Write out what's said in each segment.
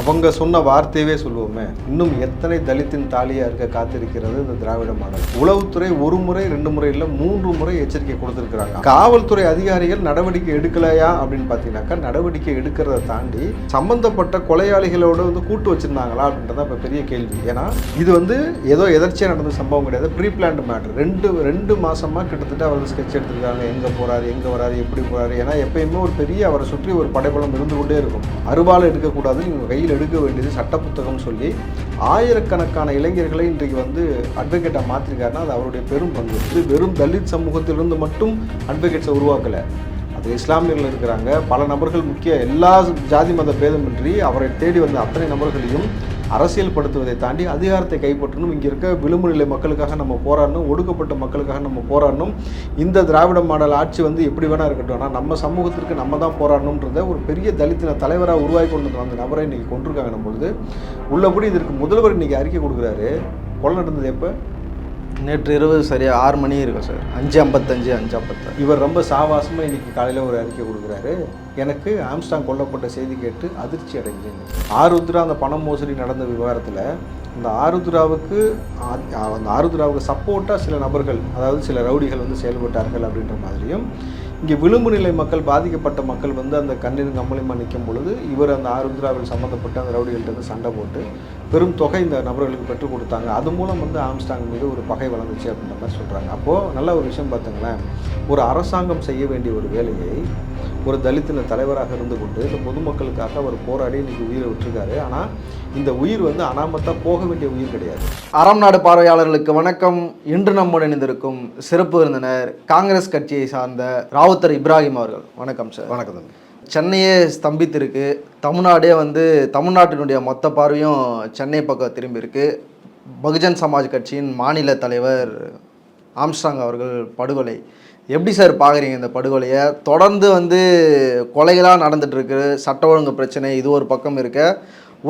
அவங்க சொன்ன வார்த்தையவே சொல்லுவோமே. இன்னும் எத்தனை தலித்தின் தாலியா இருக்க காத்திருக்கிறது இந்த திராவிட மாடல்? உளவுத்துறை ஒரு முறை ரெண்டு முறை இல்லை மூன்று முறை எச்சரிக்கை கொடுத்துருக்காங்க காவல்துறை அதிகாரிகள் நடவடிக்கை எடுக்கலையா அப்படின்னு பார்த்தீங்கன்னாக்கா நடவடிக்கை எடுக்கிறத தாண்டி சம்பந்தப்பட்ட கொலையாளிகளோட வந்து கூட்டு வச்சிருந்தாங்களா அப்படின்றத இப்போ பெரிய கேள்வி. ஏன்னா இது வந்து ஏதோ எதர்ச்சியாக நடந்த சம்பவம் கிடையாது. ப்ரீ பிளான்டு மேட்ரு ரெண்டு ரெண்டு மாசமா கிட்டத்தட்ட அவர் ஸ்கெட்ச் எடுத்திருக்காங்க. எங்கே போறாரு எங்கே வராரு எப்படி போறாரு? ஏன்னா எப்பயுமே ஒரு பெரிய அவரை சுற்றி ஒரு படைப்பலம் இருந்து கொண்டே இருக்கும். அருவாலை எடுக்கக்கூடாது இவங்க கையில் எடுக்க வேண்டியது சட்ட புத்தகம் சொல்லி ஆயிரக்கணக்கான இளைஞர்களை இன்றைக்கு வந்து அட்வொகேட்டாக மாற்றிருக்காருன்னா அது அவருடைய பெரும் பங்கு. இது வெறும் தலித் சமூகத்திலிருந்து மட்டும் அட்வொகேட்ஸை உருவாக்கலை. அது இஸ்லாமியர்கள் இருக்கிறாங்க. பல நபர்கள் முக்கிய எல்லா ஜாதி மத பேதமின்றி அவரை தேடி வந்த அத்தனை நபர்களையும் அரசியல் படுத்துவதை தாண்டி அதிகாரத்தை கைப்பற்றணும். இங்கே இருக்க விளிம்பு நிலை மக்களுக்காக நம்ம போராடணும். ஒடுக்கப்பட்ட மக்களுக்காக நம்ம போராடணும். இந்த திராவிட மாடல் ஆட்சி வந்து எப்படி வேணா இருக்கட்டும். ஆனால் நம்ம சமூகத்திற்கு நம்ம தான் போராடணுன்றத ஒரு பெரிய தலித்தின தலைவராக உருவாக்கி கொண்டு வந்த நபரை இன்னைக்கு கொண்டிருக்காங்க பொழுது. உள்ளபடி இதற்கு முதல்வர் இன்னைக்கு அறிக்கை கொடுக்குறாரு. கொலை நடந்தது எப்போ? நேற்று இரவு சரியா ஆறு மணி இருக்கும் சார். அஞ்சு ஐம்பத்தஞ்சு அஞ்சு ஐம்பத்தாறு. இவர் ரொம்ப சாவாசமாக இன்னைக்கு காலையில் ஒரு அறிக்கை கொடுக்குறாரு. எனக்கு ஆம்ஸ்டாங் கொல்லப்பட்ட செய்தி கேட்டு அதிர்ச்சி அடைஞ்சேன் ஆருத்ரா அந்த பண மோசடி நடந்த விவகாரத்தில் அந்த ஆருத்ராவுக்கு ஆ- அந்த ஆருத்ராவுக்கு சப்போர்ட்டாக சில நபர்கள் அதாவது சில ரவுடிகள் வந்து செயல்பட்டார்கள் அப்படின்ற மாதிரியும் இங்கே விளிம்பு நிலை மக்கள் பாதிக்கப்பட்ட மக்கள் வந்து அந்த கண்ணீர் கம்பளிமா நிற்கும் பொழுது இவர் அந்த ஆருத்ராவில் சம்மந்தப்பட்ட அந்த ரவுடிகள்கிட்ட வந்து சண்டை போட்டு பெரும் தொகை இந்த நபர்களுக்கு பெற்றுக் கொடுத்தாங்க. அது மூலம் வந்து ஆம்ஸ்டாங் மீது ஒரு பகை வளர்ந்துச்சு அப்படின்ற மாதிரி சொல்கிறாங்க அப்போது நல்ல ஒரு விஷயம் பார்த்துங்களேன் ஒரு அரசாங்கம் செய்ய வேண்டிய ஒரு வேலையை ஒரு தலித்தின தலைவராக இருந்து கொண்டு இந்த பொதுமக்களுக்காக அவர் போராடி இன்னைக்கு உயிரை விட்டுருக்காரு. ஆனால் இந்த உயிர் வந்து அனாமத்தாக போக வேண்டிய உயிர் கிடையாது. அறம் நாடு பார்வையாளர்களுக்கு வணக்கம். இன்று நம்முடன் இணைந்திருக்கும் சிறப்பு விருந்தினர் காங்கிரஸ் கட்சியை சார்ந்த ராவுத்தர் இப்ராஹிம் அவர்கள். வணக்கம் சார். வணக்கம் தம்பி. சென்னையே ஸ்தம்பித்திருக்கு. தமிழ்நாடே வந்து தமிழ்நாட்டினுடைய மொத்த பார்வையும் சென்னை பக்கம் திரும்பியிருக்கு. பகுஜன் சமாஜ் கட்சியின் மாநில தலைவர் ஆம்ஸ்டாங் அவர்கள் படுகொலை. எப்படி சார் பார்க்குறீங்க இந்த படுகொலையை? தொடர்ந்து வந்து கொலைகளாக நடந்துட்டு சட்ட ஒழுங்கு பிரச்சனை இது ஒரு பக்கம் இருக்க.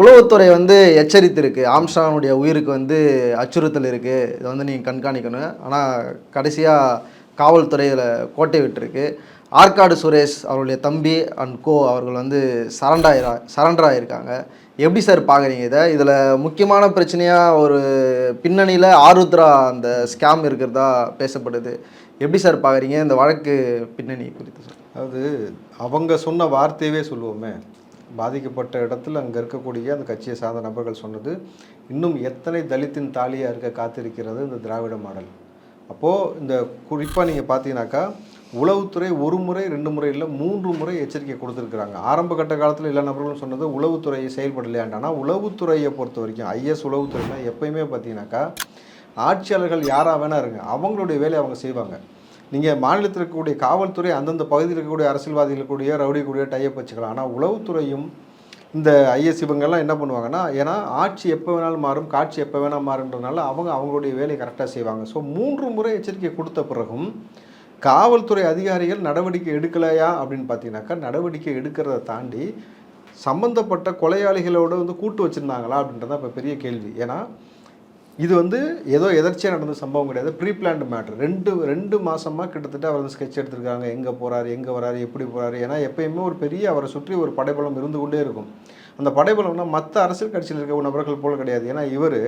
உளவுத்துறை வந்து எச்சரித்திருக்கு. ஆம்ஸ்டாங்குடைய உயிருக்கு வந்து அச்சுறுத்தல் இருக்குது இதை வந்து நீங்கள் கண்காணிக்கணும். ஆனால் கடைசியாக காவல்துறை இதில் கோட்டை விட்டுருக்கு. ஆற்காடு சுரேஷ் அவருடைய தம்பி அண்ட் கோ அவர்கள் வந்து சரண்டாயிரா சரண்டர் ஆகியிருக்காங்க எப்படி சார் பார்க்குறீங்க இதை? இதில் முக்கியமான பிரச்சனையாக ஒரு பின்னணியில் ஆருத்ரா அந்த ஸ்கேம் இருக்கிறதா பேசப்படுது. எப்படி சார் பார்க்குறீங்க இந்த வழக்கு பின்னணி குறித்து சார் அதாவது அவங்க சொன்ன வார்த்தையவே சொல்லுவோமே. பாதிக்கப்பட்ட இடத்துல அங்கே இருக்கக்கூடிய அந்த கட்சியை சார்ந்த நபர்கள் சொன்னது இன்னும் எத்தனை தலித்தின் தாலியாக இருக்க காத்திருக்கிறது இந்த திராவிட மாடல். அப்போது இந்த குறிப்பாக நீங்கள் பார்த்தீங்கன்னாக்கா உளவுத்துறை ஒரு முறை ரெண்டு முறை இல்லை மூன்று முறை எச்சரிக்கை கொடுத்துருக்குறாங்க. ஆரம்ப கட்ட காலத்தில் எல்லா நபர்களும் சொன்னது உளவுத்துறை செயல்படலையாண்டானா உளவுத்துறையை பொறுத்த வரைக்கும் ஐஎஸ் உளவுத்துறைனா எப்பயுமே பார்த்தீங்கன்னாக்கா ஆட்சியாளர்கள் யாராக வேணா இருங்க. அவங்களுடைய வேலையை அவங்க செய்வாங்க. நீங்கள் மாநிலத்தில் இருக்கக்கூடிய காவல்துறை அந்தந்த பகுதியில் இருக்கக்கூடிய அரசியல்வாதிகள் கூடிய ரவுடி கூடிய டைப் வச்சுக்கலாம். ஆனால் உளவுத்துறையும் இந்த ஐஎஸ் இவங்கெல்லாம் என்ன பண்ணுவாங்கன்னா ஏன்னா ஆட்சி எப்போ வேணாலும் மாறும் காட்சி எப்போ வேணால் மாறுன்றதுனால அவங்க அவங்களுடைய வேலையை கரெக்டாக செய்வாங்க. ஸோ மூன்று முறை எச்சரிக்கை கொடுத்த பிறகும் காவல்துறை அதிகாரிகள் நடவடிக்கை எடுக்கலையா அப்படின்னு பார்த்தீங்கன்னாக்கா நடவடிக்கை எடுக்கிறத தாண்டி சம்பந்தப்பட்ட கொலையாளிகளோட வந்து கூட்டு வச்சுருந்தாங்களா அப்படின்றத இப்போ பெரிய கேள்வி. ஏன்னா இது வந்து ஏதோ எதர்ச்சியாக நடந்த சம்பவம் கிடையாது. ப்ரீ பிளான்டு மேட்ரு ரெண்டு ரெண்டு மாதமாக கிட்டத்தட்ட அவர் வந்து ஸ்கெட்ச் எடுத்திருக்காங்க. எங்கே போகிறாரு எங்கே வராரு எப்படி போகிறாரு ஏன்னா எப்பயுமே ஒரு பெரிய அவரை சுற்றி ஒரு படைபலம் இருந்து கொண்டே இருக்கும். அந்த படைபலம்னா மற்ற அரசியல் கட்சியில் இருக்க நபர்கள் போல் கிடையாது. ஏன்னா இவர்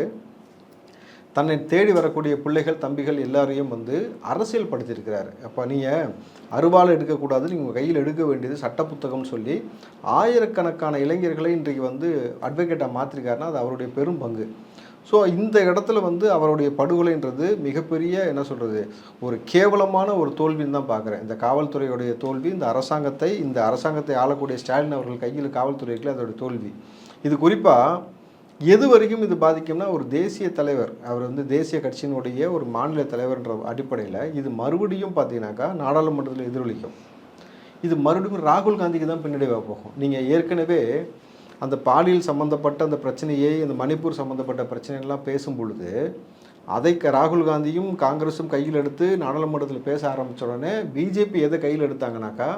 தன்னை தேடி வரக்கூடிய பிள்ளைகள் தம்பிகள் எல்லாரையும் வந்து அரசியல் படுத்தியிருக்கிறார். அப்போ நீங்கள் அருவாள் எடுக்கக்கூடாது நீங்கள் கையில் எடுக்க வேண்டியது சட்ட புத்தகம்னு சொல்லி ஆயிரக்கணக்கான இளைஞர்களை இன்றைக்கு வந்து அட்வொகேட்டாக மாற்றிருக்காருன்னா அது அவருடைய பெரும் பங்கு. ஸோ இந்த இடத்துல வந்து அவருடைய படுகொலைன்றது மிகப்பெரிய என்ன சொல்கிறது ஒரு கேவலமான ஒரு தோல்வின்னு தான் பார்க்குறேன் இந்த காவல்துறையுடைய தோல்வி இந்த அரசாங்கத்தை இந்த அரசாங்கத்தை ஆளக்கூடிய ஸ்டாலின் அவர்கள் கையில் காவல்துறை இருக்குல்ல அதோடைய தோல்வி. இது குறிப்பாக எது வரைக்கும் இது பாதிக்கும்னா ஒரு தேசிய தலைவர் அவர் வந்து தேசிய கட்சியினுடைய ஒரு மாநில தலைவர்ன்ற அடிப்படையில் இது மறுபடியும் பார்த்தீங்கன்னாக்கா நாடாளுமன்றத்தில் எதிரொலிக்கும். இது மறுபடியும் ராகுல் காந்திக்கு தான் பின்னடைவாக போகும். நீங்கள் ஏற்கனவே அந்த பாலியல் சம்மந்தப்பட்ட அந்த பிரச்சனையை இந்த மணிப்பூர் சம்மந்தப்பட்ட பிரச்சனைகள்லாம் பேசும் பொழுது அதை க- ராகுல் காந்தியும் காங்கிரஸும் கையில் எடுத்து நாடாளுமன்றத்தில் பேச ஆரம்பிச்ச உடனே பிஜேபி எதை கையில் எடுத்தாங்கனாக்கா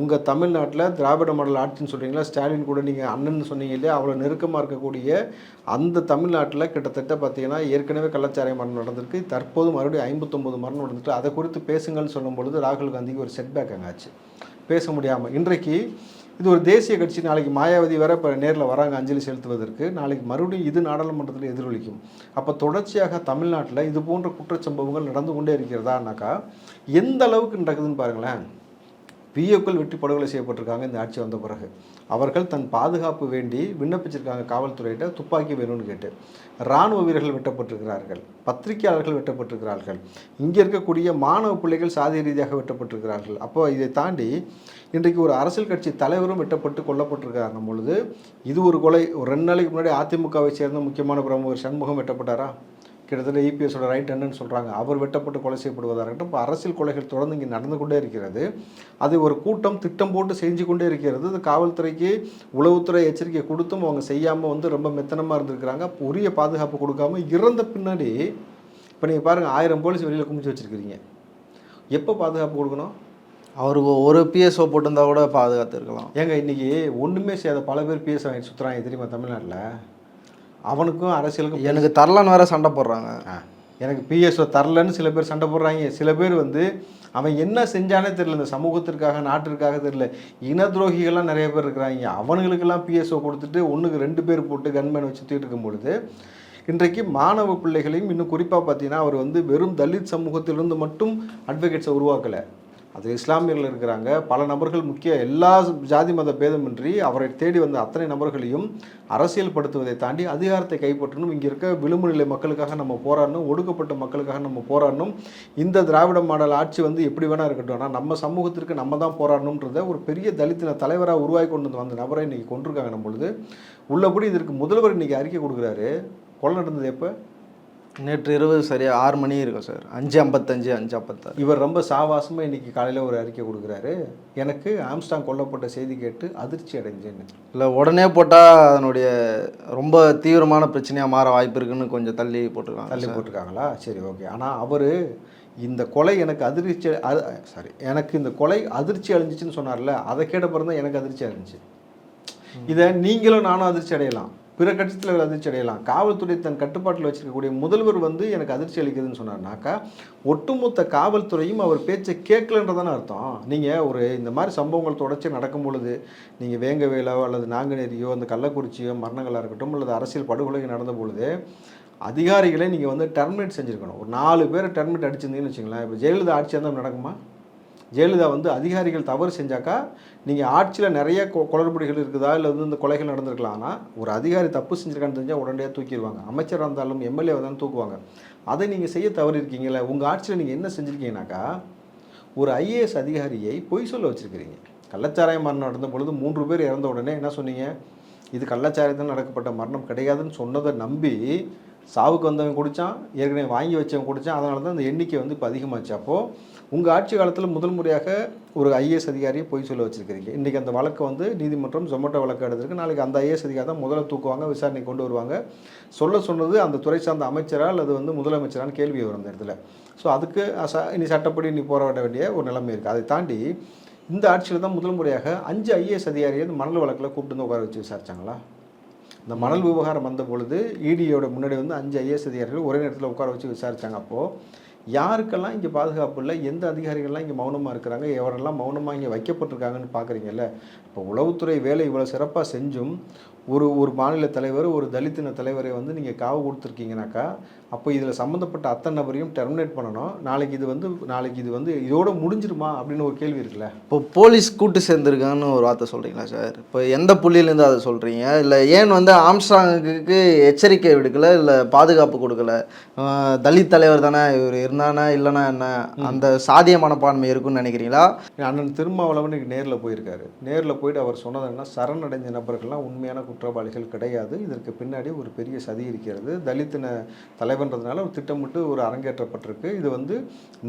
உங்கள் தமிழ்நாட்டில் திராவிட மாடல் ஆட்சின்னு சொல்கிறீங்களா ஸ்டாலின் கூட நீங்கள் அண்ணன் சொன்னீங்க இல்லையா? அவ்வளோ நெருக்கமாக இருக்கக்கூடிய அந்த தமிழ்நாட்டில் கிட்டத்தட்ட பார்த்தீங்கன்னா ஏற்கனவே கள்ளச்சாரை மரணம் நடந்திருக்கு. தற்போது மறுபடியும் ஐம்பத்தொம்பது மரணம் நடந்துட்டு அதை குறித்து பேசுங்கள்னு சொல்லும் பொழுது ராகுல் காந்திக்கு ஒரு செட்பேக் அங்கே ஆச்சு. பேச முடியாமல் இன்றைக்கு இது ஒரு தேசிய கட்சி. நாளைக்கு மாயாவதி வேற இப்போ நேரில் வராங்க அஞ்சலி செலுத்துவதற்கு. நாளைக்கு மறுபடியும் இது நாடாளுமன்றத்தில் எதிரொலிக்கும். அப்போ தொடர்ச்சியாக தமிழ்நாட்டில் இது போன்ற குற்றச்சம்பவங்கள் நடந்து கொண்டே இருக்கிறதானாக்கா எந்த அளவுக்கு நடக்குதுன்னு பாருங்களேன். பிஏக்கள் வெட்டி படுகொலை செய்யப்பட்டிருக்காங்க இந்த ஆட்சி வந்த பிறகு. அவர்கள் தன் பாதுகாப்பு வேண்டி விண்ணப்பிச்சிருக்காங்க காவல்துறையிட்ட துப்பாக்கி வேணும்னு கேட்டு. இராணுவ வீரர்கள் வெட்டப்பட்டிருக்கிறார்கள். பத்திரிகையாளர்கள் வெட்டப்பட்டிருக்கிறார்கள். இங்கே இருக்கக்கூடிய மாணவ பிள்ளைகள் சாதி ரீதியாக வெட்டப்பட்டிருக்கிறார்கள். அப்போ இதை தாண்டி இன்றைக்கு ஒரு அரசியல் கட்சி தலைவரும் வெட்டப்பட்டு கொல்லப்பட்டிருக்காங்க பொழுது இது ஒரு கொலை. ஒரு ரெண்டு நாளைக்கு முன்னாடி அதிமுகவை சேர்ந்த முக்கியமான பிரமுகர் சண்முகம் வெட்டப்பட்டாரா? கிட்டத்தட்ட இபிஎஸோட ரைட் என்னன்னு சொல்கிறாங்க அவர் வெட்டப்பட்டு கொலை செய்யப்படுவதாக இருக்கட்டும் இப்போ அரசியல் கொலைகள் தொடர்ந்து இங்கே நடந்து கொண்டே இருக்கிறது. அது ஒரு கூட்டம் திட்டம் போட்டு செஞ்சு கொண்டே இருக்கிறது. அது காவல்துறைக்கு உளவுத்துறை எச்சரிக்கை கொடுத்தும் அவங்க செய்யாமல் வந்து ரொம்ப மெத்தனமாக இருந்திருக்கிறாங்க. உரிய பாதுகாப்பு கொடுக்காம இறந்த பின்னாடி இப்போ நீங்கள் பாருங்கள் ஆயிரம் போலீஸ் வெளியில் குமிச்சு வச்சுருக்கிறீங்க. எப்போ பாதுகாப்பு கொடுக்கணும்? அவருக்கு ஒரு பிஎஸ்ஓ போட்டிருந்தா கூட பாதுகாத்து இருக்கலாம். ஏங்க இன்னைக்கு ஒன்றுமே செய்யாத பல பேர் பிஎஸ் வாங்கி சுற்றுறாங்க தெரியுமா தமிழ்நாட்டில்? அவனுக்கும் அரசியலுக்கும் எனக்கு தரலான்னு வேற சண்டை போடுறாங்க. எனக்கு பிஎஸ்ஓ தரலன்னு சில பேர் சண்டை போடுறாங்க. சில பேர் வந்து அவன் என்ன செஞ்சானே தெரியல. இந்த சமூகத்திற்காக நாட்டிற்காக தெரியல. இன துரோகிகள்லாம் நிறைய பேர் இருக்கிறாங்க. அவனுங்களுக்கெல்லாம் பிஎஸ்ஓ கொடுத்துட்டு ஒன்றுக்கு ரெண்டு பேர் போட்டு கன்மேன் வச்சு தூக்கிட்டு இருக்கும் பொழுது இன்றைக்கு மாணவ பிள்ளைகளையும் இன்னும் குறிப்பாக பார்த்தீங்கன்னா அவர் வந்து வெறும் தலித் சமூகத்திலிருந்து மட்டும் அட்வொகேட்ஸை உருவாக்கலை. அது இஸ்லாமியர்கள் இருக்கிறாங்க. பல நபர்கள் முக்கிய எல்லா ஜாதி மத பேதமின்றி அவரை தேடி வந்த அத்தனை நபர்களையும் அரசியல் படுத்துவதை தாண்டி அதிகாரத்தை கைப்பற்றணும். இங்கே இருக்க விளிம்பு நிலை மக்களுக்காக நம்ம போராடணும். ஒடுக்கப்பட்ட மக்களுக்காக நம்ம போராடணும். இந்த திராவிட மாடல் ஆட்சி வந்து எப்படி வேணா இருக்கட்டும். ஆனால் நம்ம சமூகத்திற்கு நம்ம தான் போராடணுன்றத ஒரு பெரிய தலித்தின தலைவராக உருவாக்கி கொண்டு வந்து வந்த நபரை இன்றைக்கி கொண்டிருக்காங்க நம்மளுது பொழுது. உள்ளபடி இதற்கு முதல்வர் இன்றைக்கி அறிக்கை கொடுக்குறாரு. கொலை நடந்தது எப்போ? நேற்று இரவு சரியா ஆறு மணி இருக்கும் சார். அஞ்சு ஐம்பத்தஞ்சு அஞ்சு ஐம்பத்தாறு. இவர் ரொம்ப சாவாசமாக இன்னைக்கு காலையில் ஒரு அறிக்கை கொடுக்குறாரு. எனக்கு ஆம்ஸ்டாங் கொல்லப்பட்ட செய்தி கேட்டு அதிர்ச்சி அடைஞ்சேன்னு. இல்லை உடனே போட்டால் அதனுடைய ரொம்ப தீவிரமான பிரச்சனையாக மாற வாய்ப்பு இருக்குன்னு கொஞ்சம் தள்ளி போட்டிருக்காங்க தள்ளி போட்டிருக்காங்களா? சரி ஓகே. ஆனால் அவர் இந்த கொலை எனக்கு அதிர்ச்சி சாரி எனக்கு இந்த கொலை அதிர்ச்சி அடைஞ்சிச்சுன்னு சொன்னார்ல அதை கேட்ட பிறகு தான் எனக்கு அதிர்ச்சி அடைஞ்சிச்சு. இதை நீங்களும் நானும் அதிர்ச்சி அடையலாம். பிற கட்சி தலைவர் அதிர்ச்சி அடையலாம். காவல்துறை தன் கட்டுப்பாட்டில் வச்சிருக்கக்கூடிய முதல்வர் வந்து எனக்கு அதிர்ச்சி அளிக்குதுன்னு சொன்னார்னாக்கா ஒட்டுமொத்த காவல்துறையும் அவர் பேச்சை கேட்கலன்றதான அர்த்தம். நீங்கள் ஒரு இந்த மாதிரி சம்பவங்கள் தொடர்ச்சி நடக்கும் பொழுது நீங்கள் வேங்கவேலோ அல்லது நாங்குநேரியோ அந்த கள்ளக்குறிச்சியோ மரணங்களாக இருக்கட்டும் அல்லது அரசியல் படுகொலை நடந்த பொழுது அதிகாரிகளை நீங்கள் வந்து டெர்மினேட் செஞ்சுருக்கணும். ஒரு நாலு பேரை டெர்மினேட் அடிச்சிருந்தீங்கன்னு வச்சுங்களேன். இப்போ ஜெயலலிதா ஆட்சியாக இருந்தால் நடக்குமா? ஜெயலலிதா வந்து அதிகாரிகள் தவறு செஞ்சாக்கா நீங்கள் ஆட்சியில் நிறைய கொ- குளறுபடிகள் இருக்குதா? இல்லை வந்து இந்த கொலைகள் நடந்திருக்கலாம். ஆனால் ஒரு அதிகாரி தப்பு செஞ்சிருக்கான்னு தெரிஞ்சால் உடனடியாக தூக்கிடுவாங்க. அமைச்சராக இருந்தாலும் எம்எல்ஏ வந்தாலும் தூக்குவாங்க. அதை நீங்கள் செய்ய தவறு இருக்கீங்களே உங்கள் ஆட்சியில் நீங்கள் என்ன செஞ்சுருக்கீங்கனாக்கா ஒரு ஐஏஎஸ் அதிகாரியை பொய் சொல்ல வச்சுருக்கிறீங்க. கள்ளச்சாராய மரணம் நடந்த பொழுது மூன்று பேர் இறந்த உடனே என்ன சொன்னீங்க? இது கள்ளச்சாராயத்தில் நடக்கப்பட்ட மரணம் கிடையாதுன்னு சொன்னதை நம்பி சாவுக்கு வந்தவன் குடித்தான் ஏற்கனவே வாங்கி வச்சவன் குடித்தான் அதனால தான் அந்த எண்ணிக்கை வந்து இப்போ அதிகமாச்சு. அப்போது உங்கள் ஆட்சி காலத்தில் முதல் முறையாக ஒரு ஐஏஎஸ் அதிகாரியை பொய் சொல்ல வச்சுருக்கிறீங்க. இன்றைக்கி அந்த வழக்கு வந்து நீதிமன்றம் ஜொமேட்டோ வழக்கு எடுத்திருக்கு. நாளைக்கு அந்த ஐஏஎஸ் அதிகாரி தான் முதல்ல தூக்குவாங்க விசாரணை கொண்டு வருவாங்க. சொல்ல சொன்னது அந்த துறை சார்ந்த அமைச்சரா அல்லது வந்து முதலமைச்சரான கேள்வி வரும் அந்த இடத்துல. ஸோ அதுக்கு இனி சட்டப்படி நீ போராட வேண்டிய ஒரு நிலைமை இருக்குது அதை தாண்டி இந்த ஆட்சியில் தான் முதல் முறையாக அஞ்சு ஐஏஎஸ் அதிகாரியை வந்து மணல் வழக்கில் கூப்பிட்டு வந்து உட்கார வச்சு விசாரிச்சாங்களா? இந்த மணல் விவகாரம் வந்த பொழுது இடியோட முன்னாடி வந்து அஞ்சு ஐஏஎஸ் அதிகாரிகள் ஒரே நேரத்தில் உட்கார வச்சு விசாரித்தாங்க அப்போது யாருக்கெல்லாம் இங்கே பாதுகாப்பு இல்லை எந்த அதிகாரிகள்லாம் இங்கே மௌனமாக இருக்கிறாங்க எவரெல்லாம் மௌனமாக இங்கே வைக்கப்பட்டிருக்காங்கன்னு பார்க்குறீங்கல்ல இப்போ உளவுத்துறை வேலை இவ்வளோ சிறப்பாக செஞ்சும் ஒரு ஒரு மாநில தலைவர் ஒரு தலித்தின தலைவரை வந்து நீங்கள் காவு கொடுத்துருக்கீங்கனாக்கா அப்போ இதில் சம்மந்தப்பட்ட அத்தனை நபரையும் டெர்மினேட் பண்ணணும். நாளைக்கு இது வந்து நாளைக்கு இது வந்து இதோட முடிஞ்சிருமா அப்படின்னு ஒரு கேள்வி இருக்குல்ல? இப்போ போலீஸ் கூட்டு சேர்ந்துருக்கான்னு ஒரு வார்த்தை சொல்கிறீங்களா சார்? இப்போ எந்த புள்ளியிலேருந்து அதை சொல்கிறீங்க இல்லை ஏன் வந்து ஆம்ஸ்ட்ராங்குக்கு எச்சரிக்கை விடுக்கல? இல்லை பாதுகாப்பு கொடுக்கல? தலித் தலைவர் தானே இவர் இருந்தானா இல்லைனா என்ன? அந்த சாதிய மனப்பான்மை இருக்குன்னு நினைக்கிறீங்களா? அண்ணன் திருமாவளவன் நேரில் போயிருக்காரு. நேரில் போயிட்டு அவர் சொன்னது என்ன சரணடைஞ்ச நபர்கள்லாம் உண்மையான குற்றவாளிகள் கிடையாது. இதற்கு பின்னாடி ஒரு பெரிய சதி இருக்கிறது. தலித்தின தலைவன்றதுனால ஒரு திட்டமிட்டு ஒரு அரங்கேற்றப்பட்டிருக்கு. இது வந்து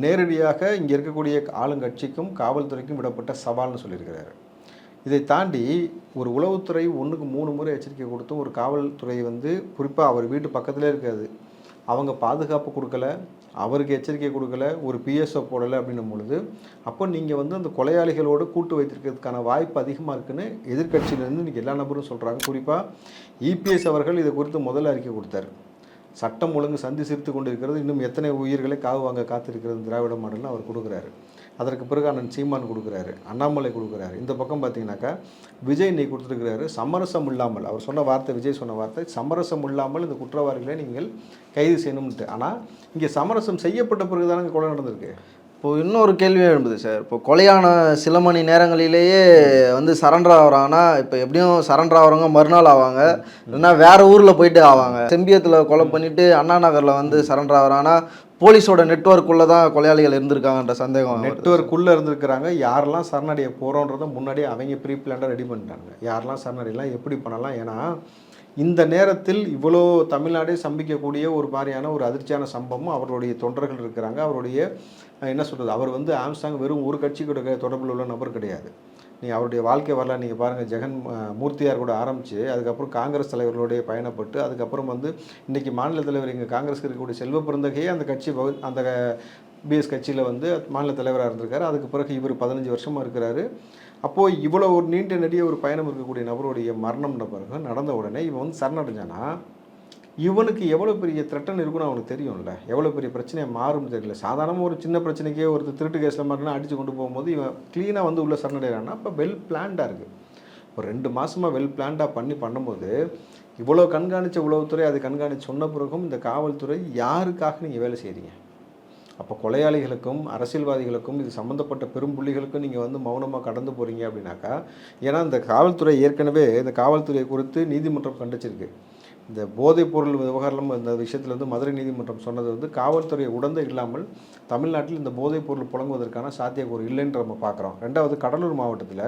நேரடியாக இங்கே இருக்கக்கூடிய ஆளுங்கட்சிக்கும் காவல்துறைக்கும் விடப்பட்ட சவால்னு சொல்லியிருக்கிறாரு. இதை தாண்டி ஒரு உளவுத்துறை ஒன்றுக்கு மூணு முறை எச்சரிக்கை கொடுத்தும் ஒரு காவல்துறை வந்து குறிப்பாக அவர் வீட்டு பக்கத்திலே இருக்காது. அவங்க பாதுகாப்பு கொடுக்கல. அவருக்கு எச்சரிக்கை கொடுக்கல ஒரு பிஎஸ்ஓ போடலை அப்படின்னும் பொழுது அப்போ நீங்கள் வந்து அந்த கொலையாளிகளோடு கூட்டு வைத்திருக்கிறதுக்கான வாய்ப்பு அதிகமாக இருக்குன்னு எதிர்க்கட்சியிலேருந்து இன்றைக்கி எல்லா நபரும் சொல்கிறாங்க குறிப்பாக இபிஎஸ் அவர்கள் இதை குறித்து முதல்ல அறிக்கை கொடுத்தாரு. சட்டம் ஒழுங்கு சந்தி சிரித்து கொண்டிருக்கிறது இன்னும் எத்தனை உயிர்களை காவு வாங்க காத்திருக்கிறது திராவிட மாடல்னு அவர் கொடுக்குறாரு. அதற்கு பிறகு அண்ணன் சீமான் கொடுக்குறாரு அண்ணாமலை கொடுக்குறாரு. இந்த பக்கம் பார்த்தீங்கன்னாக்கா விஜய் இன்னைக்கு கொடுத்துருக்கிறாரு சமரசம் இல்லாமல் அவர் சொன்ன வார்த்தை விஜய் சொன்ன வார்த்தை சமரசம் இல்லாமல் இந்த குற்றவாளிகளை நீங்கள் கைது செய்யணும்ட்டு ஆனால் இங்கே சமரசம் செய்யப்பட்ட பிறகு தானே கொலை நடந்திருக்கு? இப்போ இன்னொரு கேள்வி எழும்புது சார். இப்போ கொலையான சில மணி நேரங்களிலேயே வந்து சரண்டர் ஆகுறாங்கன்னா இப்போ எப்படியும் சரண்டர் ஆகிறவங்க மறுநாள் ஆவாங்க. இல்லைன்னா வேற ஊரில் போயிட்டு ஆவாங்க. செம்பியத்தில் கொலை பண்ணிட்டு அண்ணா நகரில் வந்து சரண்டர் ஆகுறாங்கன்னா போலீஸோட நெட்ஒர்க்குள்ளே தான் கொலையாளிகள் இருந்திருக்காங்கன்ற சந்தேகம். நெட்ஒர்க்குள்ளே இருந்திருக்கிறாங்க. யாரெல்லாம் சரணடைய போகிறோன்றதை முன்னாடியே அவங்க ப்ரீ பிளான்டாக ரெடி பண்ணிட்டாங்க. யாரெல்லாம் சரணடையலாம் எப்படி பண்ணலாம்? ஏன்னா இந்த நேரத்தில் இவ்வளோ தமிழ்நாடே சம்பிக்கக்கூடிய ஒரு மாதிரியான ஒரு அதிர்ச்சியான சம்பவம் அவருடைய தொண்டர்கள் இருக்கிறாங்க. அவருடைய என்ன சொல்கிறது அவர் வந்து ஆம்சாங் வெறும் ஒரு கட்சி கூட தொடர்பில் உள்ள நபர் கிடையாது. நீங்கள் அவருடைய வாழ்க்கை வரலாறு நீங்கள் பாருங்கள் ஜெகன் மூர்த்தியார் கூட ஆரம்பித்து அதுக்கப்புறம் காங்கிரஸ் தலைவர்களுடைய பயணப்பட்டு அதுக்கப்புறம் வந்து இன்றைக்கி மாநில தலைவர் இங்கே காங்கிரஸ்க்கு இருக்கக்கூடிய செல்வ பிறந்தகையே அந்த கட்சி அந்த பிஎஸ் கட்சியில் வந்து மாநில தலைவராக இருந்திருக்காரு. அதுக்கு பிறகு இவர் பதினஞ்சு வருஷமாக இருக்கிறாரு. அப்போது இவ்வளோ ஒரு நீண்ட நெடிய ஒரு பயணம் இருக்கக்கூடிய நபருடைய மரணம்ன பிறகு நடந்த உடனே இவன் வந்து சரணடைஞ்சானா? இவனுக்கு எவ்வளோ பெரிய த்ரெட்டன் இருக்குன்னு அவனுக்கு தெரியும்ல. எவ்வளோ பெரிய பிரச்சனையை மாறும் தெரியல. சாதாரணமாக ஒரு சின்ன பிரச்சனைக்கே ஒருத்தர் திருட்டு கேஸில் மாட்டினா அடித்து கொண்டு போகும்போது இவன் க்ளீனாக வந்து உள்ளே சரணடைகிறான்னா அப்போ வெல் பிளான்டாக இருக்குது இப்போ ரெண்டு மாதமாக வெல் பிளான்டாக பண்ணி பண்ணும்போது இவ்வளோ கண்காணிச்ச உளவுத்துறை அது கண்காணிச்சு சொன்ன பிறகும் இந்த காவல்துறை யாருக்காக நீங்கள் வேலை செய்கிறீங்க அப்போ கொலையாளிகளுக்கும் அரசியல்வாதிகளுக்கும் இது சம்மந்தப்பட்ட பெரும் புள்ளிகளுக்கும் நீங்கள் வந்து மௌனமாக கடந்து போகிறீங்க அப்படின்னாக்கா ஏன்னா இந்த காவல்துறை ஏற்கனவே இந்த காவல்துறை குறித்து நீதிமன்றம் கண்டிச்சிருக்கு. இந்த போதைப் பொருள் விவகாரம் இந்த விஷயத்தில் வந்து மதுரை நீதிமன்றம் சொன்னது வந்து காவல்துறை உடந்தை இல்லாமல் தமிழ்நாட்டில் இந்த போதைப் பொருள் புழங்குவதற்கான சாத்தியக்கூறு இல்லைன்ற நம்ம பார்க்குறோம். ரெண்டாவது கடலூர் மாவட்டத்தில்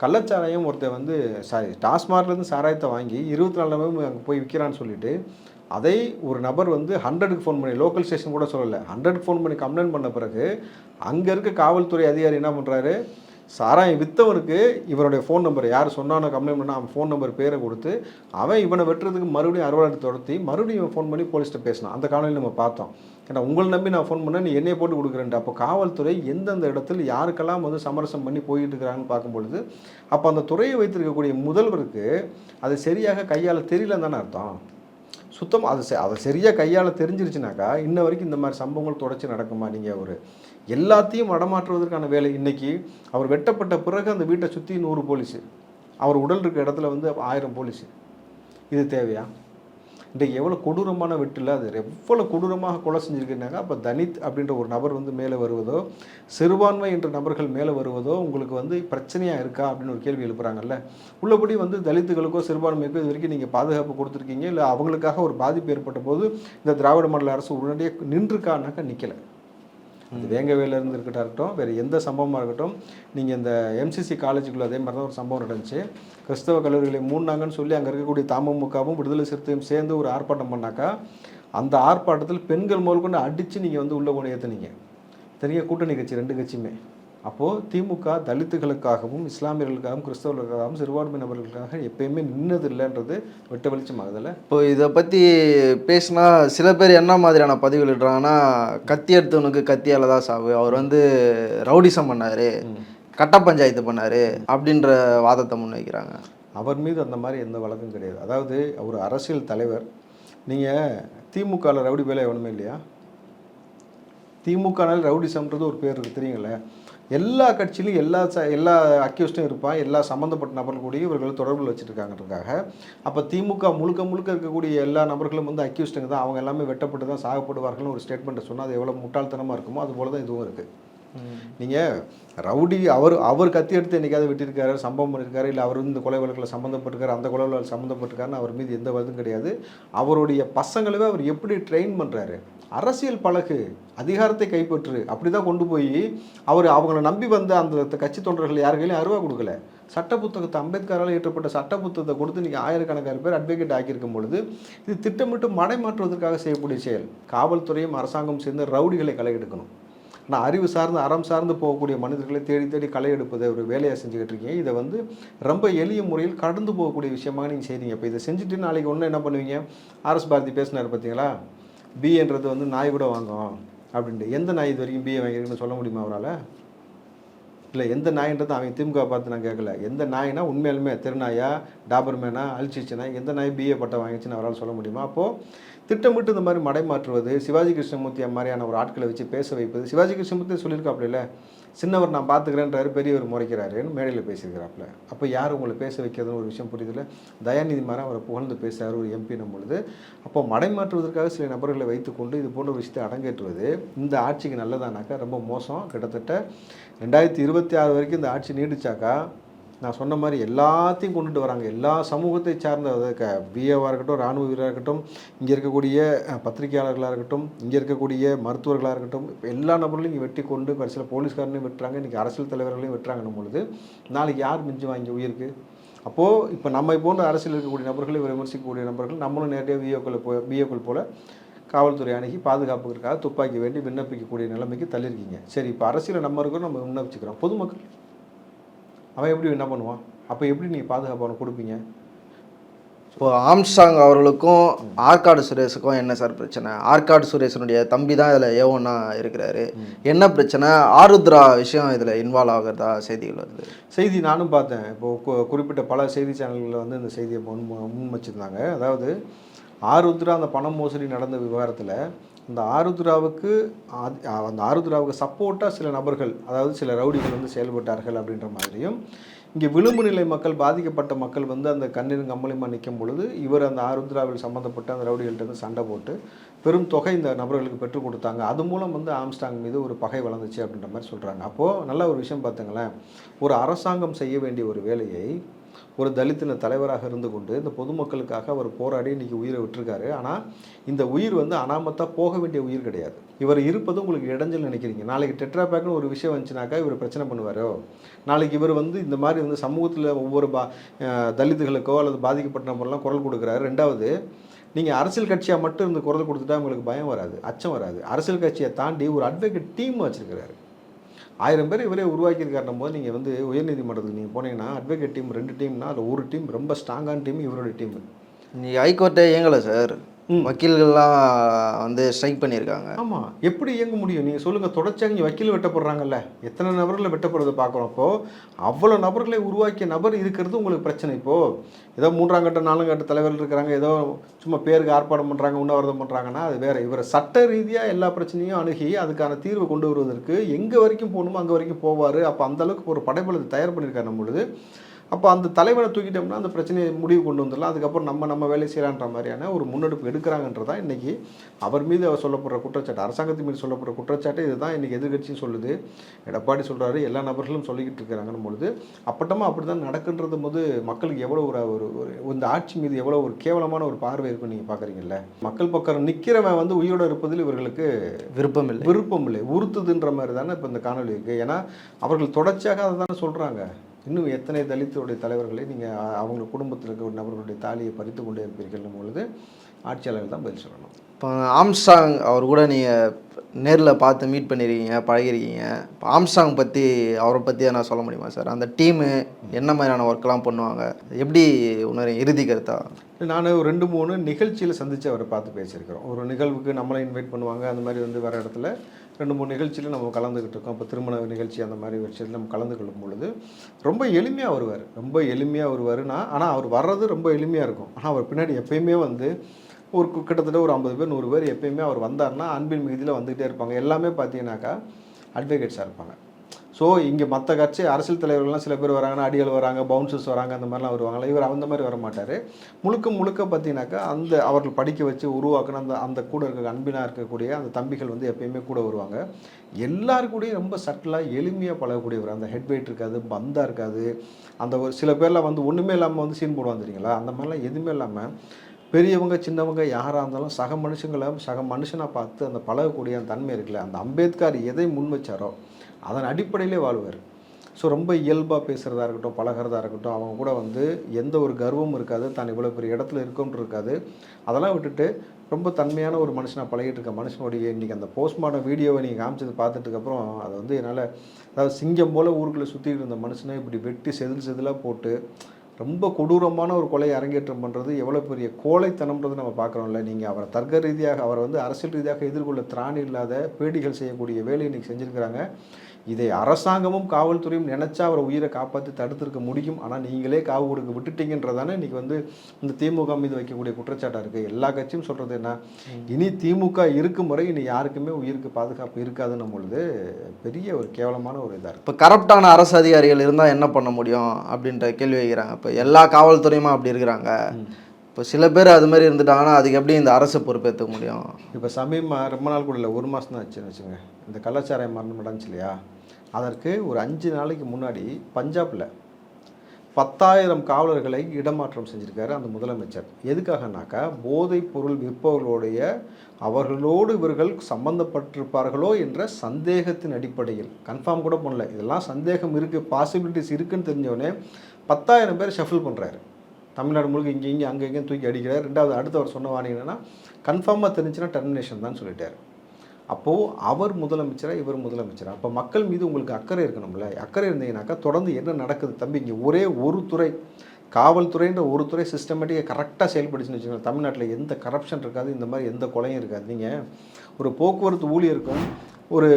கள்ளச்சாராயம் ஒருத்தர் வந்து சாரி டாஸ்மார்க்லேருந்து சாராயத்தை வாங்கி இருபத்தி நாலு நேரமும் அங்கே போய் விற்கிறான்னு சொல்லிட்டு அதை ஒரு நபர் வந்து ஹண்ட்ரடுக்கு ஃபோன் பண்ணி லோக்கல் ஸ்டேஷன் கூட சொல்லலை ஹண்ட்ரடுக்கு ஃபோன் பண்ணி கம்ப்ளைண்ட் பண்ண பிறகு அங்கே இருக்க காவல்துறை அதிகாரி என்ன பண்ணுறாரு சாராயம் விற்றவனுக்கு இவருடைய ஃபோன் நம்பர் யார் சொன்னானோ கம்ப்ளைண்ட் பண்ணால் அவன் ஃபோன் நம்பர் பேரை கொடுத்து அவன் இவனை வெட்டுறதுக்கு மறுபடியும் அறுவாடு தொடர்த்தி மறுபடியும் இவன் ஃபோன் பண்ணி போலீஸ்கிட்ட பேசினான். அந்த காலையில் நம்ம பார்த்தோம். ஏன்னா உங்களை நம்பி நான் ஃபோன் பண்ணேன் நீ என்னையை போட்டு கொடுக்குறேன்ட்டு. அப்போ காவல்துறை எந்தெந்த இடத்துல யாருக்கெல்லாம் வந்து சமரசம் பண்ணி போயிட்டு இருக்கிறாங்கன்னு பார்க்கும்பொழுது அப்போ அந்த துறையை வைத்திருக்கக்கூடிய முதல்வருக்கு அது சரியாக கையால் தெரியலன்னு தானே அர்த்தம். சுத்தம் அது அதை சரியாக கையால் தெரிஞ்சிருச்சுனாக்கா இன்ன வரைக்கும் இந்த மாதிரி சம்பவங்கள் தொடர்ச்சி நடக்குமா? நீங்கள் ஒரு எல்லாத்தையும் மடமாற்றுவதற்கான வேலை. இன்னைக்கு அவர் வெட்டப்பட்ட பிறகு அந்த வீட்டை சுற்றி நூறு போலீஸு. அவர் உடல் இருக்க இடத்துல வந்து ஆயிரம் போலீஸு. இது தேவையா? இன்றைக்கு எவ்வளோ கொடூரமான வெட்டில் அது எவ்வளோ கொடூரமாக கொலை செஞ்சுருக்குனாங்க? அப்போ தனித் அப்படின்ற ஒரு நபர் வந்து மேலே வருவதோ சிறுபான்மை என்ற நபர்கள் மேலே வருவதோ உங்களுக்கு வந்து பிரச்சனையாக இருக்கா அப்படின்னு ஒரு கேள்வி எழுப்புறாங்கல்ல. உள்ளபடி வந்து தலித்துகளுக்கோ சிறுபான்மைக்கோ இது வரைக்கும் நீங்கள் பாதுகாப்பு கொடுத்துருக்கீங்க இல்லை அவங்களுக்காக ஒரு பாதிப்பு ஏற்பட்ட போது இந்த திராவிட மாநில அரசு உடனடியாக நின்றுக்கானாக்கா நிற்கலை அது வேங்கவேலேருந்து இருக்கட்டா இருக்கட்டும் வேறு எந்த சம்பவமாக இருக்கட்டும் நீங்கள் இந்த எம்சிசி காலேஜுக்குள்ளே அதே மாதிரி தான் ஒரு சம்பவம் நடந்துச்சு. கிறிஸ்தவ கல்லூரிகளை மூடினாங்கன்னு சொல்லி அங்கே இருக்கக்கூடிய தமுமுகவும் விடுதலை சிறுத்தையும் சேர்ந்து ஒரு ஆர்ப்பாட்டம் பண்ணாக்கா அந்த ஆர்ப்பாட்டத்தில் பெண்கள் முதல் கொண்டு அடித்து நீங்கள் வந்து உள்ளே கொண்டு ஏற்றுனீங்க தெரிய கூட்டணி கட்சி ரெண்டு கட்சியுமே. அப்போது திமுக தலித்துகளுக்காகவும் இஸ்லாமியர்களுக்காகவும் கிறிஸ்தவர்களுக்காகவும் சிறுபான்மை நபர்களுக்காக எப்பயுமே நின்னதில்லைன்றது வெட்ட வெளிச்சமாகுதுல்ல இப்போ இதை பற்றி பேசினா சில பேர் என்ன மாதிரியான பதிவுகள் இடுறாங்கன்னா கத்தி எடுத்தவனுக்கு கத்தியால் தான் சாவு. அவர் வந்து ரவுடிசம் பண்ணார் கட்ட பஞ்சாயத்து பண்ணார் அப்படின்ற வாதத்தை முன்வைக்கிறாங்க. அவர் மீது அந்த மாதிரி எந்த வழக்கும் கிடையாது. அதாவது ஒரு அரசியல் தலைவர் நீங்கள் திமுகவில் ரவுடி வேலை எவனுமே இல்லையா? திமுகனால ரவுடிசம்ன்றது ஒரு பேர் இருக்குது தெரியுங்களே. எல்லா கட்சியிலும் எல்லா ச எல்லா அக்யூஸ்டும் இருப்பான் எல்லா சம்மந்தப்பட்ட நபர்கள் கூட இவர்கள் தொடர்பில் வச்சுருக்காங்கன்றதுக்காக. அப்போ திமுக முழுக்க முழுக்க இருக்கக்கூடிய எல்லா நபர்களும் வந்து அக்யூஸ்டுங்க தான். அவங்க எல்லாமே வெட்டப்பட்டு தான் சாகப்படுவார்கள்னு ஒரு ஸ்டேட்மெண்ட்டை சொன்னால் அது எவ்வளோ முட்டாள்தனமாக இருக்குமோ அது போல தான் இதுவும் இருக்குது நீங்கள் ரவுடி அவர் அவர் கத்தி எடுத்து என்னைக்காவது வெட்டியிருக்காரு சம்பவம் பண்ணியிருக்காரு இல்லை அவர் இந்த கொலை வழக்கில் சம்மந்தப்பட்டிருக்காரு அந்த கொலை வழக்கில் சம்மந்தப்பட்டிருக்காருன்னு அவர் மீது எந்த வழக்கும் கிடையாது. அவருடைய பசங்களவே அவர் எப்படி ட்ரெயின் பண்ணுறாரு அரசியல் பழகு அதிகாரத்தை கைப்பற்று அப்படி தான் கொண்டு போய் அவர் அவங்கள நம்பி வந்த அந்த கட்சி தொண்டர்கள் யார் கையிலையும் அருவா கொடுக்கல. சட்ட புத்தகத்தை அம்பேத்கரால் இயற்றப்பட்ட சட்ட புத்தகத்தை கொடுத்து நீங்கள் ஆயிரக்கணக்கான பேர் அட்வொகேட் ஆக்கியிருக்கும் பொழுது இது திட்டமிட்டு மடைமாற்றுவதற்காக செய்யக்கூடிய செயல். காவல்துறையும் அரசாங்கம் சேர்ந்து ரவுடிகளை களை எடுக்கணும். ஆனால் அறிவு சார்ந்து அறம் சார்ந்து போகக்கூடிய மனிதர்களை தேடி தேடி களை எடுப்பதை ஒரு வேலையாக செஞ்சுக்கிட்டு இருக்கீங்க. இதை வந்து ரொம்ப எளிய முறையில் கடந்து போகக்கூடிய விஷயமாக நீங்கள் செய்கிறீங்க இப்போ இதை செஞ்சுட்டு நாளைக்கு ஒன்று என்ன பண்ணுவீங்க? ஆர்எஸ் பாரதி பேசினார் பார்த்தீங்களா பிஏன்றது வந்து நாய் கூட வாங்கும் அப்படின்ட்டு. எந்த நாய் இது வரைக்கும் பிஏ வாங்கியிருக்குன்னு சொல்ல முடியுமா அவரால்? இல்லை எந்த நாயின்றது அவன் திமுக பார்த்து நான் கேட்கல. எந்த நாய்னா உண்மையிலுமே திருநாயா டாபர்மேனா அழிச்சிச்சுனா எந்த நாய் பிஏ பட்டம் வாங்கிச்சுன்னு அவரால் சொல்ல முடியுமா? அப்போது திட்டமிட்டு இந்த மாதிரி மடைமாற்றுவது சிவாஜி கிருஷ்ணமூர்த்தி மாதிரியான ஒரு ஆட்களை வச்சு பேச வைப்பது சிவாஜி கிருஷ்ணமூர்த்தி சொல்லியிருக்காப்புல சின்னவர் நான் பார்த்துக்கிறேன்றாரு பெரியவர் முறைக்கிறாருன்னு மேடையில் பேசியிருக்கிறாப்புல. அப்போ யார் உங்களை பேச வைக்கிறதுன்னு ஒரு விஷயம் புரியுதுல தயாநிதி மாறன் அவரை புகழ்ந்து பேசுகிறார் ஒரு எம்பினும் பொழுது. அப்போ மடைமாற்றுவதற்காக சில நபர்களை வைத்துக்கொண்டு இது போன்ற ஒரு விஷயத்தை அடங்கேற்றுவது இந்த ஆட்சிக்கு நல்லதானாக்கா ரொம்ப மோசம். கிட்டத்தட்ட ரெண்டாயிரத்தி இருபத்தி ஆறு வரைக்கும் இந்த ஆட்சி நீடிச்சாக்கா நான் சொன்ன மாதிரி எல்லாத்தையும் கொண்டுட்டு வராங்க. எல்லா சமூகத்தை சார்ந்த க பிஏவாக இருக்கட்டும் இராணுவ வீரராக இருக்கட்டும் இங்கே இருக்கக்கூடிய பத்திரிகையாளர்களாக இருக்கட்டும் இங்கே இருக்கக்கூடிய மருத்துவர்களாக இருக்கட்டும் எல்லா நபர்களையும் இங்கே வெட்டி கொண்டு கடைசியில் போலீஸ்காரனையும் வெட்டுறாங்க இன்றைக்கி அரசியல் தலைவர்களையும் வெட்டுறாங்கன்னும் பொழுது நாளைக்கு யார் மிஞ்சுவாங்க வாங்கி உயிருக்கு? அப்போது இப்போ நம்ம போன்ற அரசியல் இருக்கக்கூடிய நபர்களை விமர்சிக்கக்கூடிய நபர்கள் நம்மளும் நேரடியாக விஓக்களை போ பிஓக்கள் போல் காவல்துறை அணுகி பாதுகாப்புக்காக துப்பாக்கி வேண்டி விண்ணப்பிக்கக்கூடிய நிலைமைக்கு தள்ளியிருக்கீங்க. சரி இப்போ அரசியலில் நம்ம இருக்கிறோம் நம்ம விண்ணப்பிச்சுக்கிறோம். பொதுமக்கள் அவன் எப்படி என்ன பண்ணுவான்? அப்போ எப்படி நீங்கள் பாதுகாப்பு அவனுக்கு கொடுப்பீங்க? இப்போ ஆம்ஸ்டாங் அவர்களுக்கும் ஆற்காடு சுரேஷுக்கும் என்ன சார் பிரச்சனை? ஆற்காடு சுரேஷனுடைய தம்பி தான் இதில் ஏவனா இருக்கிறாரு. என்ன பிரச்சனை? ஆருத்ரா விஷயம் இதில் இன்வால்வ் ஆகிறதா செய்திகள் வருது? செய்தி நானும் பார்த்தேன். இப்போ கு- குறிப்பிட்ட பல செய்தி சேனல்களில் வந்து இந்த செய்தியை முன் முன் வச்சுருந்தாங்க. அதாவது ஆருத்ரா அந்த பணம் மோசடி நடந்த விவகாரத்தில் அந்த ஆருத்ராவுக்கு ஆதி- அந்த ஆருத்ராவுக்கு சப்போர்ட்டாக சில நபர்கள் அதாவது சில ரவுடிகள் வந்து செயல்பட்டார்கள் அப்படின்ற மாதிரியும் இங்கே விளிம்பு நிலை மக்கள் பாதிக்கப்பட்ட மக்கள் வந்து அந்த கண்ணீரும் கம்பளியுமா நிற்கும் பொழுது இவர் அந்த ஆருத்ராவில் சம்மந்தப்பட்ட அந்த ரவுடிகள்கிட்ட இருந்து சண்டை போட்டு பெரும் தொகை இந்த நபர்களுக்கு பெற்றுக் கொடுத்தாங்க. அது மூலம் வந்து ஆம்ஸ்டாங் மீது ஒரு பகை வளர்ந்துச்சு அப்படின்ற மாதிரி சொல்கிறாங்க அப்போது நல்ல ஒரு விஷயம் பார்த்துங்களேன். ஒரு அரசாங்கம் செய்ய வேண்டிய ஒரு வேலையை ஒரு தலித்தின தலைவராக இருந்து கொண்டு இந்த பொதுமக்களுக்காக அவர் போராடி இன்றைக்கி உயிரை விட்டுருக்காரு. ஆனால் இந்த உயிர் வந்து அனாமத்தாக போக வேண்டிய உயிர் கிடையாது. இவர் இருப்பது உங்களுக்கு இடைஞ்சல் நினைக்கிறீங்க. நாளைக்கு டெட்ரா பேக்னு ஒரு விஷயம் வந்துச்சுனாக்கா இவர் பிரச்சனை பண்ணுவாரோ? நாளைக்கு இவர் வந்து இந்த மாதிரி வந்து சமூகத்தில் ஒவ்வொரு பா தலித்துகளுக்கோ அல்லது பாதிக்கப்பட்ட நபர்லாம் குரல் கொடுக்குறாரு. ரெண்டாவது நீங்கள் அரசியல் கட்சியாக மட்டும் இருந்து குரல் கொடுத்துட்டா உங்களுக்கு பயம் வராது. அச்சம் வராது. அரசியல் கட்சியை தாண்டி ஒரு அட்வொகேட் டீம் வச்சுருக்கிறாரு. ஆயிரம் பேர் இவரே உருவாக்கியிருக்காருன்னும் போது நீங்கள் வந்து உயர்நீதிமன்றத்துக்கு நீங்கள் போனீங்கன்னா அட்வொகேட் டீம் ரெண்டு டீம்னா அதில் ஒரு டீம் ரொம்ப ஸ்ட்ராங்கான டீம் இவரோட டீம் நீ ஹைகோர்ட்டே இயங்கலை சார் வக்கீல்கள்லாம் வந்து ஸ்ட்ரைக் பண்ணியிருக்காங்க. ஆமாம் எப்படி இயங்க முடியும்? நீங்கள் சொல்லுங்கள் தொடர்ச்சியாக இங்கே வக்கீல் வெட்டப்படுறாங்கல்ல. எத்தனை நபர்களை வெட்டப்படுறதை பார்க்குறோம் அப்போ அவ்வளோ நபர்களை உருவாக்கிய நபர் இருக்கிறது உங்களுக்கு பிரச்சனை. இப்போது ஏதோ மூன்றாம் கட்ட நாலாம் கட்ட தலைவர்கள் இருக்கிறாங்க ஏதோ சும்மா பேருக்கு ஆர்ப்பாட்டம் பண்ணுறாங்க உண்ணாவிரதம் பண்ணுறாங்கன்னா அது வேறு. இவர் சட்ட ரீதியாக எல்லா பிரச்சனையும் அணுகி அதுக்கான தீர்வு கொண்டு வருவதற்கு எங்கே வரைக்கும் போகணுமோ அங்கே வரைக்கும் போவார். அப்போ அந்த அளவுக்கு ஒரு படைபலத்தை தயார் பண்ணியிருக்காரு பொழுது. அப்போ அந்த தலைவனை தூக்கிட்டோம்னா அந்த பிரச்சனையை முடிவு கொண்டு வந்துடலாம். அதுக்கப்புறம் நம்ம நம்ம வேலை செய்யலான்ற மாதிரியான ஒரு முன்னெடுப்பு எடுக்கிறாங்கன்றதான் இன்றைக்கி அவர் மீது அவர் சொல்லப்படுற குற்றச்சாட்டு. அரசாங்கத்தின் மீது சொல்லப்படுற குற்றச்சாட்டு இதுதான் இன்றைக்கி எதிர்க்கட்சியும் சொல்லுது. எடப்பாடி சொல்கிறாரு எல்லா நபர்களும் சொல்லிக்கிட்டு இருக்கிறாங்கன்னு பொழுது அப்பட்டமாக அப்படி தான் நடக்குன்றது போது மக்களுக்கு எவ்வளோ ஒரு ஒரு ஒரு இந்த ஆட்சி மீது எவ்வளோ ஒரு கேவலமான ஒரு பார்வை இருக்குன்னு நீங்கள் பார்க்குறீங்கல்ல மக்கள் பக்கம் நிற்கிறவன் வந்து உயிரோடு இருப்பதில் இவர்களுக்கு விருப்பம் இல்லை விருப்பம் இல்லை உறுத்துதுன்ற மாதிரி தானே இப்போ இந்த காணொலி இருக்குது ஏன்னா அவர்கள் தொடர்ச்சியாக அதை தானே சொல்கிறாங்க இன்னும் எத்தனை தலித்துடைய தலைவர்களை நீங்கள் அவங்க குடும்பத்தில் இருக்கிற நபர்களுடைய தாலியை பறித்து கொண்டே இருப்பீர்கள் பொழுது ஆட்சியாளர்கள் தான் பதில் சொல்லணும். இப்போ ஆம்ஸ்டாங் அவர் கூட நீங்கள் நேரில் பார்த்து மீட் பண்ணியிருக்கீங்க பழகிருக்கீங்க. இப்போ ஆம்ஸ்டாங் பற்றி அவரை பற்றி நான் சொல்ல முடியுமா சார்? அந்த டீமு என்ன மாதிரியான ஒர்க்லாம் பண்ணுவாங்க? எப்படி உணர இறுதி கருத்தா? நான் ஒரு ரெண்டு மூணு நிகழ்ச்சியில் சந்தித்து அவரை பார்த்து பேசியிருக்கிறோம். ஒரு நிகழ்வுக்கு நம்மளை இன்வைட் பண்ணுவாங்க அந்த மாதிரி வந்து வர இடத்துல. ரெண்டு மூணு நிகழ்ச்சியில் நம்ம கலந்துக்கிட்டு இருக்கோம். இப்போ திருமண நிகழ்ச்சி அந்த மாதிரி விஷயத்தில் நம்ம கலந்து கொள்ளும் பொழுது ரொம்ப எளிமையாக வருவார். ரொம்ப எளிமையாக வருவார்னா ஆனால் அவர் வர்றது ரொம்ப எளிமையாக இருக்கும். ஆனால் அவர் பின்னாடி எப்பயுமே வந்து ஒரு கு- கிட்டத்தட்ட ஒரு ஐம்பது பேர் நூறு பேர் எப்பயுமே அவர் வந்தார்னா அன்பின் மிகுதியில் வந்துகிட்டே இருப்பாங்க. எல்லாமே பார்த்தீங்கன்னாக்கா அட்வொகேட்ஸாக இருப்பாங்க. ஸோ இங்கே மற்ற கட்சி அரசியல் தலைவர்கள்லாம் சில பேர் வராங்கன்னா அடிகள் வராங்க பவுன்சர்ஸ் வராங்க அந்த மாதிரிலாம் வருவாங்களா இவர் அந்த மாதிரி வர மாட்டார். முழுக்க முழுக்க பார்த்தீங்கன்னாக்கா அந்த அவர்கள் படிக்க வச்சு உருவாக்குன அந்த அந்த கூட இருக்க அன்பினாக இருக்கக்கூடிய அந்த தம்பிகள் வந்து எப்பயுமே கூட வருவாங்க. எல்லாருக்கூடையும் ரொம்ப சட்டிலாக எளிமையாக பழகக்கூடியவர். அந்த ஹெட் வெயிட் இருக்காது பந்தாக இருக்காது. அந்த ஒரு சில பேர்லாம் வந்து ஒன்றுமே இல்லாமல் வந்து சீன் போடுவாங்க தெரியுங்களா? அந்த மாதிரிலாம் எதுவுமே இல்லாமல் பெரியவங்க சின்னவங்க யாராக இருந்தாலும் சக மனுஷங்களை சக மனுஷனாக பார்த்து அந்த பழகக்கூடிய அந்த தன்மை இருக்குல்ல. அந்த அம்பேத்கர் எதை முன் வச்சாரோ அதன் அடிப்படையிலே வாழ்வார். ஸோ ரொம்ப இயல்பாக பேசுகிறதா இருக்கட்டும் பழகிறதா இருக்கட்டும் அவங்க கூட வந்து எந்த ஒரு கர்வமும் இருக்காது தான் இவ்வளோ பெரிய இடத்துல இருக்கோன்ட்டு இருக்காது. அதெல்லாம் விட்டுட்டு ரொம்ப தன்மையான ஒரு மனுஷனாக பழகிட்டு இருக்க மனுஷனுடைய இன்றைக்கி அந்த போஸ்ட்மார்ட்டம் வீடியோவை நீங்கள் காமிச்சது பார்த்துட்டுக்கப்புறம் அதை வந்து என்னால் அதாவது சிங்கம் போல் ஊருக்குள்ளே சுற்றிட்டு இருந்த மனுஷனை இப்படி வெட்டி செதில் செதிலாக போட்டு ரொம்ப கொடூரமான ஒரு கொலை அரங்கேற்றம் பண்ணுறது எவ்வளோ பெரிய கோழைத்தனம்ன்றது நம்ம பார்க்குறோம்ல. நீங்கள் அவரை தர்க்க ரீதியாக அவரை வந்து அரசியல் ரீதியாக எதிர்கொள்ள திராணி இல்லாத பேடிகள் செய்யக்கூடிய வேலையை இன்றைக்கி செஞ்சுருக்கிறாங்க. இதை அரசாங்கமும் காவல்துறையும் நினைச்சா அவரை உயிரை காப்பாற்றி தடுத்திருக்க முடியும். ஆனால் நீங்களே காவு கொடுக்க விட்டுட்டீங்கன்றதானே இன்னைக்கு வந்து இந்த திமுக மீது வைக்கக்கூடிய குற்றச்சாட்டாக இருக்குது எல்லா கட்சியும் சொல்கிறது என்ன? இனி திமுக இருக்கும் முறை இனி யாருக்குமே உயிருக்கு பாதுகாப்பு இருக்காதுன்னும் பொழுது பெரிய ஒரு கேவலமான ஒரு இதாக இருக்குது இப்போ கரப்டான அரசு அதிகாரிகள் இருந்தால் என்ன பண்ண முடியும் அப்படின்ற கேள்வி வைக்கிறாங்க. இப்போ எல்லா காவல்துறையுமா அப்படி இருக்கிறாங்க? இப்போ சில பேர் அது மாதிரி இருந்துட்டாங்கன்னா அதுக்கு எப்படி இந்த அரசு பொறுப்பேற்றுக்க முடியும்? இப்போ சமீபமாக ரொம்ப நாள் கூட இல்லை ஒரு மாதம் தான் ஆச்சுன்னு வச்சுங்க இந்த கள்ளச்சாராய மரணம் நடந்துச்சு இல்லையா? அதற்கு ஒரு அஞ்சு நாளைக்கு முன்னாடி பஞ்சாபில் பத்தாயிரம் காவலர்களை இடமாற்றம் செஞ்சுருக்காரு அந்த முதலமைச்சர். எதுக்காகனாக்கா போதைப் பொருள் விற்பவர்களுடைய அவர்களோடு இவர்கள் சம்பந்தப்பட்டிருப்பார்களோ என்ற சந்தேகத்தின் அடிப்படையில். கன்ஃபார்ம் கூட பண்ணல. இதெல்லாம் சந்தேகம் இருக்குது பாசிபிலிட்டிஸ் இருக்குன்னு தெரிஞ்சவொடனே பத்தாயிரம் பேர் ஷஃபில் பண்ணுறாரு தமிழ்நாடு முழுக்க இங்கே இங்கே அங்கே இங்கேயும் தூக்கி அடிக்கிறார். ரெண்டாவது அடுத்த அவர் சொன்ன வாணிங்கன்னா கன்ஃபார்மாக தெரிஞ்சுன்னா டெர்மினேஷன் தான் சொல்லிட்டார். அப்போது அவர் முதலமைச்சரா இவர் முதலமைச்சரா? அப்போ மக்கள் மீது உங்களுக்கு அக்கறை இருக்கணும்ல? அக்கறை இருந்தீங்கன்னாக்கா தொடர்ந்து என்ன நடக்குது தம்பி? இங்கே ஒரே ஒரு துறை காவல்துறைன்ற ஒரு துறை சிஸ்டமேட்டிக்காக கரெக்டாக செயல்படுச்சுன்னு வச்சுக்கோங்க. தமிழ்நாட்டில் எந்த கரப்ஷன் இருக்காது இந்த மாதிரி எந்த கொலையும் இருக்காது. நீங்கள் ஒரு போக்குவரத்து ஊழியருக்கும் ஒரு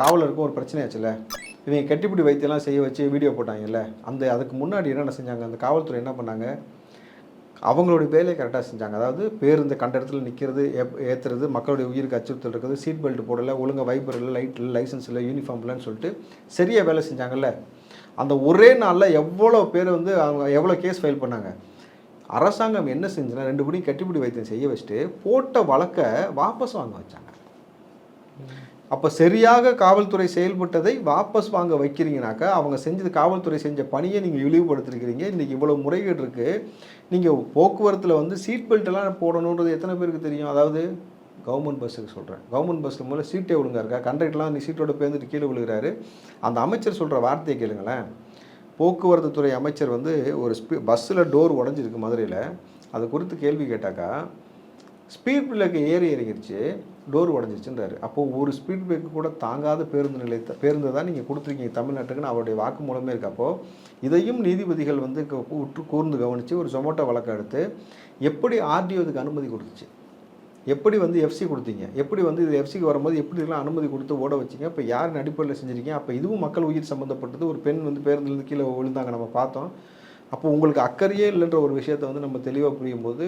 காவலருக்கும் ஒரு பிரச்சனையாச்சுல்ல? இவங்க கட்டிப்பிடி வைத்தியெல்லாம் செய்ய வச்சு வீடியோ போட்டாங்கல்ல? அந்த அதுக்கு முன்னாடி என்னென்ன செஞ்சாங்க? அந்த காவல்துறை என்ன பண்ணாங்க? அவங்களுடைய வேலையை கரெக்டாக செஞ்சாங்க. அதாவது பேருந்து கண்ட இடத்துல நிற்கிறது ஏற்றுறது மக்களுடைய உயிருக்கு அச்சுறுத்தல் இருக்குது சீட் பெல்ட் போடலை ஒழுங்காக வைப்பர் இல்லை லைட் இல்லை லைசன்ஸ் இல்லை யூனிஃபார்ம் இல்லைன்னு சொல்லிட்டு சரியாக வேலை செஞ்சாங்கல்ல. அந்த ஒரே நாளில் எவ்வளோ பேர் வந்து அவங்க எவ்வளோ கேஸ் ஃபைல் பண்ணாங்க? அரசாங்கம் என்ன செஞ்சுன்னா ரெண்டு படியும் கட்டிப்பிடி வைத்தியம் செய்ய வச்சுட்டு போட்ட வழக்கை வாபஸ் வாங்க வச்சாங்க. அப்போ சரியாக காவல்துறை செயல்பட்டதை வாபஸ் வாங்க வைக்கிறீங்கனாக்கா அவங்க செஞ்சது காவல்துறை செஞ்ச பணியை நீங்கள் இழிவுபடுத்திருக்கிறீங்க. இன்றைக்கி இவ்வளோ முறைகேடு இருக்குது நீங்கள் போக்குவரத்தில் வந்து சீட் பெல்ட்டெல்லாம் போடணுன்றது எத்தனை பேருக்கு தெரியும்? அதாவது கவர்மெண்ட் பஸ்ஸுக்கு சொல்கிறேன் கவர்மெண்ட் பஸ்ஸில் முதல்ல சீட்டே ஒழுங்கா இருக்கா? கண்டக்டர்லாம் நீ சீட்டோட பேர்ந்துட்டு கீழே விழுகிறாரு. அந்த அமைச்சர் சொல்கிற வார்த்தையை கேளுங்களேன். போக்குவரத்து துறை அமைச்சர் வந்து ஒரு ஸ்பீ பஸ்ஸில் டோர் உடஞ்சிருக்கு மதுரையில். அது குறித்து கேள்வி கேட்டாக்கா ஸ்பீட் பிரேக்கு ஏறி இறங்கிருச்சு. டோர் உடஞ்சிச்சுன்றாரு அப்போது ஒரு ஸ்பீட் பிரேக்கு கூட தாங்காத பேருந்து நிலையத்தை பேருந்து தான் நீங்கள் கொடுத்துருக்கீங்க தமிழ்நாட்டுக்குன்னு அவருடைய வாக்குமூலமே இருக்கு. அப்போது இதையும் நீதிபதிகள் வந்து க- உற்று கூர்ந்து கவனித்து ஒரு சொமோட்டோ வழக்கம் எடுத்து எப்படி ஆர்டிஓ இதுக்கு அனுமதி கொடுத்துச்சு? எப்படி வந்து எஃப்சி கொடுத்தீங்க? எப்படி வந்து இது எஃப்சிக்கு வரும்போது எப்படிலாம் அனுமதி கொடுத்து ஓட வச்சீங்க? இப்போ யாரின் அடிப்படையில் செஞ்சுருக்கீங்க? அப்போ இதுவும் மக்கள் உயிர் சம்மந்தப்பட்டது ஒரு பெண் வந்து பேருந்துலேருந்து கீழே விழுந்தாங்க. நம்ம பார்த்தோம். அப்போ உங்களுக்கு அக்கறையே இல்லைன்ற ஒரு விஷயத்தை வந்து நம்ம தெளிவாக புரியும் போது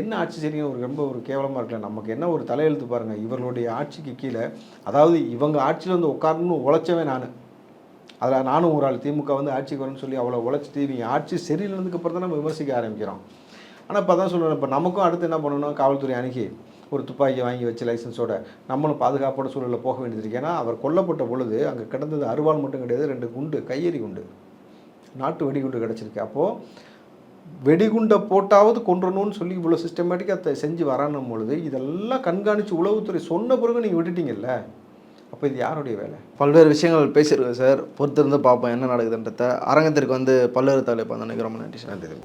என்ன ஆட்சி சரிங்க ஒரு ரொம்ப ஒரு கேவலமாக இருக்கல நமக்கு என்ன ஒரு தலையெழுத்து பாருங்கள் இவர்களுடைய ஆட்சிக்கு கீழே அதாவது இவங்க ஆட்சியில் வந்து உட்காரணும்னு உழைச்சவே நான். அதில் நானும் ஒரு ஆள் திமுக வந்து ஆட்சிக்கு வரணும்னு சொல்லி அவ்வளோ உழைச்சிட்டு இவங்க ஆட்சி சரியில்லைனதுக்கு அப்புறம் தான் நம்ம விமர்சிக்க ஆரம்பிக்கிறோம். ஆனால் இப்போ தான் சொல்லுவேன் இப்போ நமக்கும் அடுத்து என்ன பண்ணணும் காவல்துறை அணுகி ஒரு துப்பாக்கி வாங்கி வச்சு லைசன்ஸோட நம்மளும் பாதுகாப்பான சூழலில் போக வேண்டியது இருக்கு. ஏன்னா அவர் கொல்லப்பட்ட பொழுது அங்கே கிடந்தது அருவாள் மட்டும் கிடையாது ரெண்டு குண்டு கையெறி குண்டு. நாட்டு வெடிகுண்டு கிடச்சிருக்கு. அப்போது வெடிகுண்டை போட்டாவது கொன்றணும்னு சொல்லி இவ்வளோ சிஸ்டமேட்டிக்காக செஞ்சு வரானும் பொழுது இதெல்லாம் கண்காணித்து உளவுத்துறை சொன்ன பிறகு நீங்கள் விட்டுட்டீங்கல்ல? அப்போ இது யாருடைய வேலை? பல்வேறு விஷயங்கள் பேசியிருக்கோம் சார். பொறுத்திருந்து பார்ப்போம் என்ன நடக்குதுன்றத. அரங்கத்திற்கு வந்து பல்வேறு தலைப்பு வந்து ரொம்ப நன்றி சார். நன்றி.